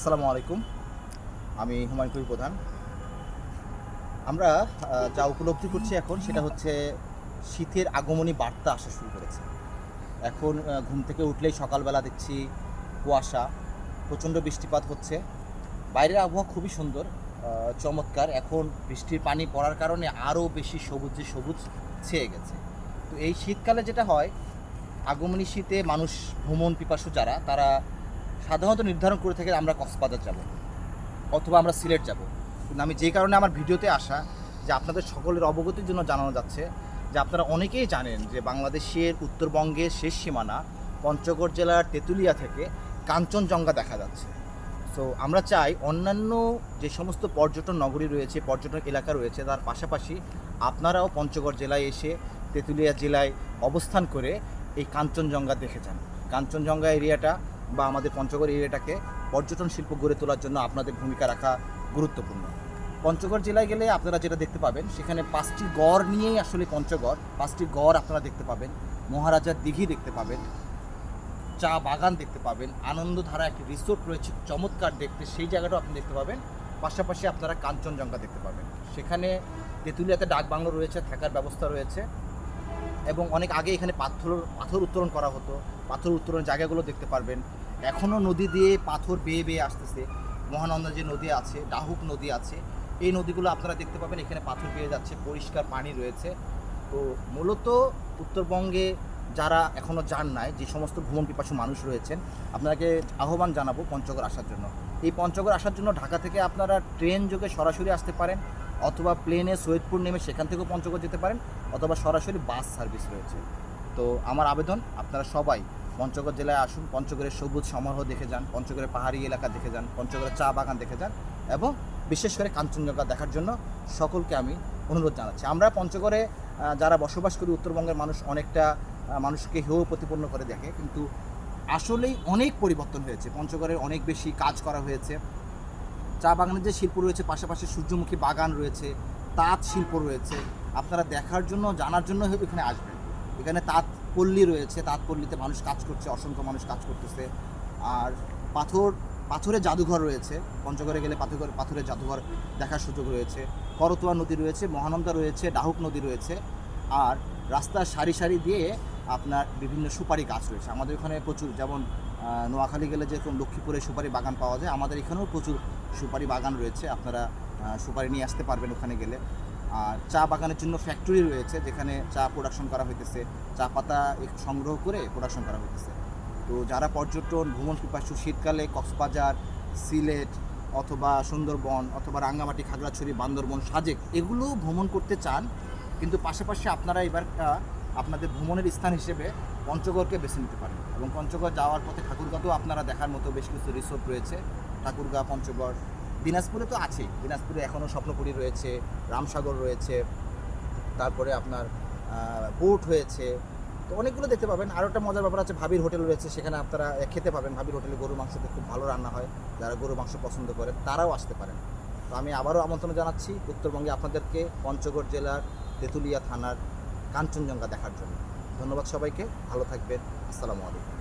আসসালামু আলাইকুম। আমি হুমায়ুন কবির প্রধান। আমরা যা উপলব্ধি করছি এখন সেটা হচ্ছে শীতের আগমনী বার্তা আসা শুরু করেছে। এখন ঘুম থেকে উঠলেই সকালবেলা দেখছি কুয়াশা, প্রচণ্ড বৃষ্টিপাত হচ্ছে। বাইরের আবহাওয়া খুবই সুন্দর চমৎকার। এখন বৃষ্টির পানি পড়ার কারণে আরও বেশি সবুজে সবুজ ছেয়ে গেছে। তো এই শীতকালে যেটা হয়, আগমনী শীতে মানুষ ভ্রমণ পিপাসু যারা, তারা সাধারণত নির্ধারণ করে থাকে আমরা কক্সবাজার যাব, অথবা আমরা সিলেট যাব। কিন্তু আমি যে কারণে আমার ভিডিওতে আসা, যে আপনাদের সকলের অবগতির জন্য জানানো যাচ্ছে, যে আপনারা অনেকেই জানেন যে বাংলাদেশের উত্তরবঙ্গের শেষ সীমানা পঞ্চগড় জেলার তেঁতুলিয়া থেকে কাঞ্চনজঙ্ঘা দেখা যাচ্ছে। সো আমরা চাই অন্যান্য যে সমস্ত পর্যটন নগরী রয়েছে, পর্যটন এলাকা রয়েছে, তার পাশাপাশি আপনারাও পঞ্চগড় জেলায় এসে তেঁতুলিয়া জেলায় অবস্থান করে এই কাঞ্চনজঙ্ঘা দেখে যান। কাঞ্চনজঙ্ঘা এরিয়াটা বা আমাদের পঞ্চগড় এরিয়াটাকে পর্যটন শিল্প গড়ে তোলার জন্য আপনাদের ভূমিকা রাখা গুরুত্বপূর্ণ। পঞ্চগড় জেলায় গেলে আপনারা যেটা দেখতে পাবেন, সেখানে পাঁচটি গড় নিয়েই আসলে পঞ্চগড়, পাঁচটি গড় আপনারা দেখতে পাবেন। মহারাজার দিঘি দেখতে পাবেন, চা বাগান দেখতে পাবেন, আনন্দধারা একটি রিসোর্ট রয়েছে, চমৎকার দেখতে, সেই জায়গাটাও আপনি দেখতে পাবেন। পাশাপাশি আপনারা কাঞ্চনজঙ্ঘা দেখতে পাবেন। সেখানে তেঁতুলিয়াতে ডাক বাংলো রয়েছে, থাকার ব্যবস্থা রয়েছে এবং অনেক আগে এখানে পাথর পাথর উত্তোলন করা হতো। পাথর উত্তোলনের জায়গাগুলো দেখতে পারবেন। এখনও নদী দিয়ে পাথর বেয়ে বেয়ে আসতেছে। মহানন্দা যে নদী আছে, ডাহুক নদী আছে। এই নদীগুলো আপনারা দেখতে পাবেন, এখানে পাথর পেয়ে যাচ্ছে, পরিষ্কার পানি রয়েছে। তো মূলত উত্তরবঙ্গে যারা এখনও যান নাই, যে সমস্ত ভ্রমণ পিপাসু মানুষ রয়েছেন আপনাকে আহ্বান জানাব পঞ্চগড় আসার জন্য। এই পঞ্চগড় আসার জন্য ঢাকা থেকে আপনারা ট্রেন যোগে সরাসরি আসতে পারেন, অথবা প্লেনে সৈয়দপুর নেমে সেখান থেকেও পঞ্চগড় যেতে পারেন, অথবা সরাসরি বাস সার্ভিস রয়েছে। তো আমার আবেদন, আপনারা সবাই পঞ্চগড় জেলায় আসুন, পঞ্চগড়ের সবুজ সমারোহ দেখে যান, পঞ্চগড়ের পাহাড়ি এলাকা দেখে যান, পঞ্চগড়ের চা বাগান দেখে যান এবং বিশেষ করে কাঞ্চনজঙ্ঘা দেখার জন্য সকলকে আমি অনুরোধ জানাচ্ছি। আমরা পঞ্চগড়ে যারা বসবাস করি উত্তরবঙ্গের মানুষ অনেকটা মানুষকে হেয় প্রতিপন্ন করে দেখে, কিন্তু আসলেই অনেক পরিবর্তন হয়েছে। পঞ্চগড়ের অনেক বেশি কাজ করা হয়েছে। চা বাগানের যে শিল্প রয়েছে, পাশাপাশি সূর্যমুখী বাগান রয়েছে, তাঁত শিল্প রয়েছে, আপনারা দেখার জন্য, জানার জন্য এখানে আসবেন। এখানে তাঁত পল্লী রয়েছে তাঁত পল্লীতে মানুষ কাজ করছে, অসংখ্য মানুষ কাজ করতেছে। আর পাথর পাথরের জাদুঘর রয়েছে। পঞ্চগড়ে গেলে পাথর, পাথরের জাদুঘর দেখার সুযোগ রয়েছে। করতোয়া নদী রয়েছে, মহানন্দা রয়েছে, ডাহুক নদী রয়েছে। আর রাস্তার সারি সারি দিয়ে আপনার বিভিন্ন সুপারি গাছ রয়েছে। আমাদের এখানে প্রচুর, যেমন নোয়াখালী গেলে যেরকম লক্ষ্মীপুরে সুপারি বাগান পাওয়া যায়, আমাদের এখানেও প্রচুর সুপারি বাগান রয়েছে। আপনারা সুপারি নিয়ে আসতে পারবেন ওখানে গেলে। আর চা বাগানের জন্য ফ্যাক্টরি রয়েছে, যেখানে চা প্রোডাকশন করা হইতেছে। চা পাতা সংগ্রহ করে প্রোডাকশন করা হইতেছে। তো যারা পর্যটন, ভ্রমণ পিপাসু, শীতকালে কক্সবাজার, সিলেট অথবা সুন্দরবন অথবা রাঙ্গামাটি, খাগড়াছড়ি, বান্দরবন, সাজেক এগুলো ভ্রমণ করতে চান, কিন্তু পাশাপাশি আপনারা এবার আপনাদের ভ্রমণের স্থান হিসেবে পঞ্চগড়কে বেছে নিতে পারেন। এবং পঞ্চগড় যাওয়ার পথে ঠাকুরগাঁতেও আপনারা দেখার মতো বেশ কিছু রিসোর্ট রয়েছে। ঠাকুরগাঁ পঞ্চগড় দিনাজপুরে তো আছেই। দিনাজপুরে এখনও স্বপ্নপুরী রয়েছে, রামসাগর রয়েছে, তারপরে আপনার বোট হয়েছে। তো অনেকগুলো দেখতে পাবেন। আরও একটা মজার ব্যাপার আছে, ভাবির হোটেল রয়েছে, সেখানে আপনারা খেতে পাবেন। ভাবির হোটেলে গরু মাংসতে খুব ভালো রান্না হয়। যারা গরু মাংস পছন্দ করেন, তারাও আসতে পারেন। তো আমি আবারও আমন্ত্রণ জানাচ্ছি উত্তরবঙ্গে আপনাদেরকে, পঞ্চগড় জেলার তেঁতুলিয়া থানার কাঞ্চনজঙ্ঘা দেখার জন্য। ধন্যবাদ সবাইকে। ভালো থাকবেন। আসসালামু আলাইকুম।